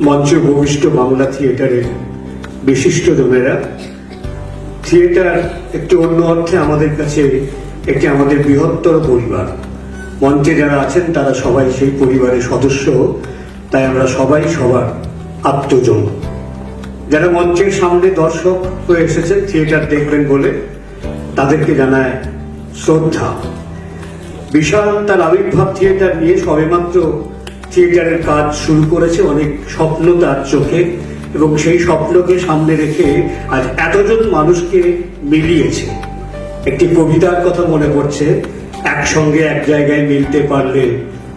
মঞ্চ ভূমিষ্ঠ বাংলা থিয়েটারের বিশিষ্ট জনেরা। থিয়েটার একটি অন্য অর্থে আমাদের কাছে একটি আমাদের বৃহত্তর পরিবার। মঞ্চে যারা আছেন, তারা সবাই সেই পরিবারের সদস্য। তাই আমরা সবাই সবার আত্মজন। যারা মঞ্চের সামনে দর্শক হয়ে এসেছে, থিয়েটার দেখবেন বলে তাদেরকে জানায় শ্রদ্ধা। বিশাল তার আবির্ভাব থিয়েটার নিয়ে সবেমাত্র থিয়েটারের কাজ শুরু করেছে, অনেক স্বপ্ন তার চোখে এবং সেই স্বপ্নকে সামনে রেখে আজ এতজন মানুষকে মিলিয়েছে। একটি কবিতার কথা মনে পড়ছে, একসঙ্গে এক জায়গায় মিলতে পারলে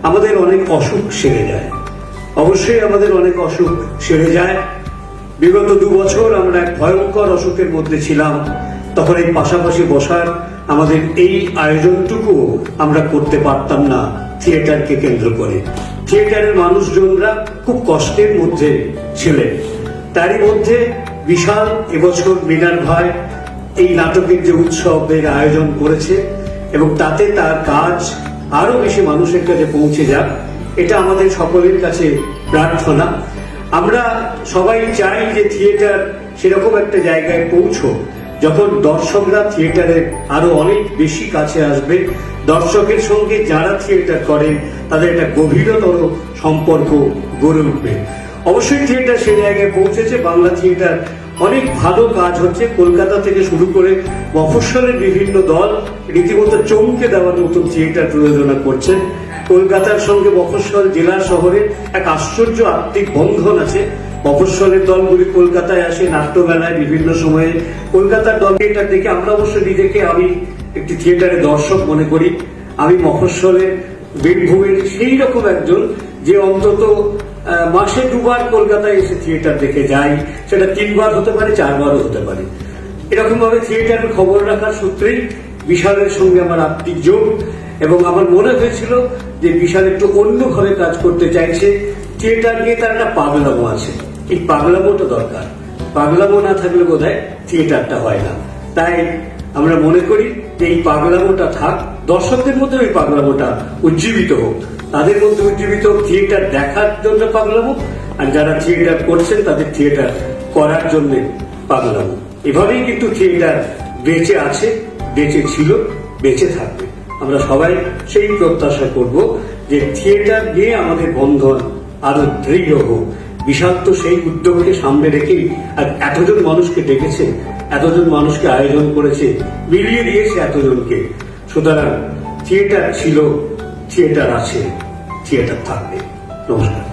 আমাদের অনেক অসুখ সেরে যায়। অবশ্যই আমাদের অনেক অসুখ সেরে যায়। বিগত দু বছর আমরা এক ভয়ঙ্কর অসুখের মধ্যে ছিলাম, তখন এই পাশাপাশি বসার আমাদের এই আয়োজনটুকু আমরা করতে পারতাম না, থিয়েটারকে কেন্দ্র করে। থিয়েটারের মানুষজনরা খুব কষ্টের মধ্যে ছিলেন। তারই মধ্যে বিশাল এবছর মিনার ভাই এই নাটকের যে উৎসবের আয়োজন করেছে এবং তাতে তার কাজ আরও বেশি মানুষের কাছে পৌঁছে যাক, এটা আমাদের সকলের কাছে প্রার্থনা। আমরা সবাই চাই যে থিয়েটার সেরকম একটা জায়গায় পৌঁছো যখন দর্শকরা থিয়েটারে আরও অনেক বেশি কাছে আসবে, দর্শকের সঙ্গে যারা থিয়েটার করেন তাদের একটা গভীরতর সম্পর্ক গড়ে উঠবে। অবশ্যই থিয়েটার সে জায়গায় পৌঁছেছে। বাংলা থিয়েটার অনেক ভালো কাজ হচ্ছে। কলকাতা থেকে শুরু করে মফস্বলের বিভিন্ন দল রীতিমতো চমকে দেওয়ার মতন থিয়েটার প্রযোজনা করছেন। কলকাতার সঙ্গে মফস্বল জেলা শহরে এক আশ্চর্য আত্মিক বন্ধন আছে। মফস্বলের দলগুলি কলকাতায় আসে, নাট্যমেলায় বিভিন্ন সময়ে। কলকাতার দল থিয়েটার দেখে আমরা অবশ্য নিজেকে, আমি একটি থিয়েটারের দর্শক মনে করি। আমি মফস্বলের বীরভূমের সেই রকম একজন যে অন্তত মাসে দুবার কলকাতায় এসে থিয়েটার দেখে যাই সেটা তিনবার হতে পারে, চারবারও হতে পারে। এরকম ভাবে থিয়েটারের খবর রাখার সূত্রেই বিশালের সঙ্গে আমার আত্মিক যোগ। এবং আমার মনে হয়েছিল যে বিশাল একটু অন্যভাবে কাজ করতে চাইছে। থিয়েটার নিয়ে তার একটা পাগলামো আছে। এই পাগলামোটা দরকার। পাগলামো না থাকলে বোধ হয় থিয়েটারটা হয় না। তাই আমরা মনে করি যে এই পাগলামোটা থাক, দর্শকদের মধ্যে ওই পাগলামোটা উজ্জীবিত হোক। তাদের মধ্যে উজ্জীবিত হোক থিয়েটার দেখার জন্য পাগলামো আর যারা থিয়েটার করছেন, তাদের থিয়েটার করার জন্য পাগলামো এভাবেই কিন্তু থিয়েটার বেঁচে আছে, বেঁচে ছিল, বেঁচে থাকবে। আমরা সবাই সেই প্রত্যাশা করব যে থিয়েটার নিয়ে আমাদের বন্ধন আরও দৃঢ় হোক। বিষাক্ত সেই উদ্যোগকে সামনে রেখেই আর এতজন মানুষকে ডেকেছে, এতজন মানুষকে আয়োজন করেছে, মিলিয়ে দিয়েছে এতজনকে। সুতরাং থিয়েটার ছিল, থিয়েটার আছে, থিয়েটার থাকবে। নমস্কার।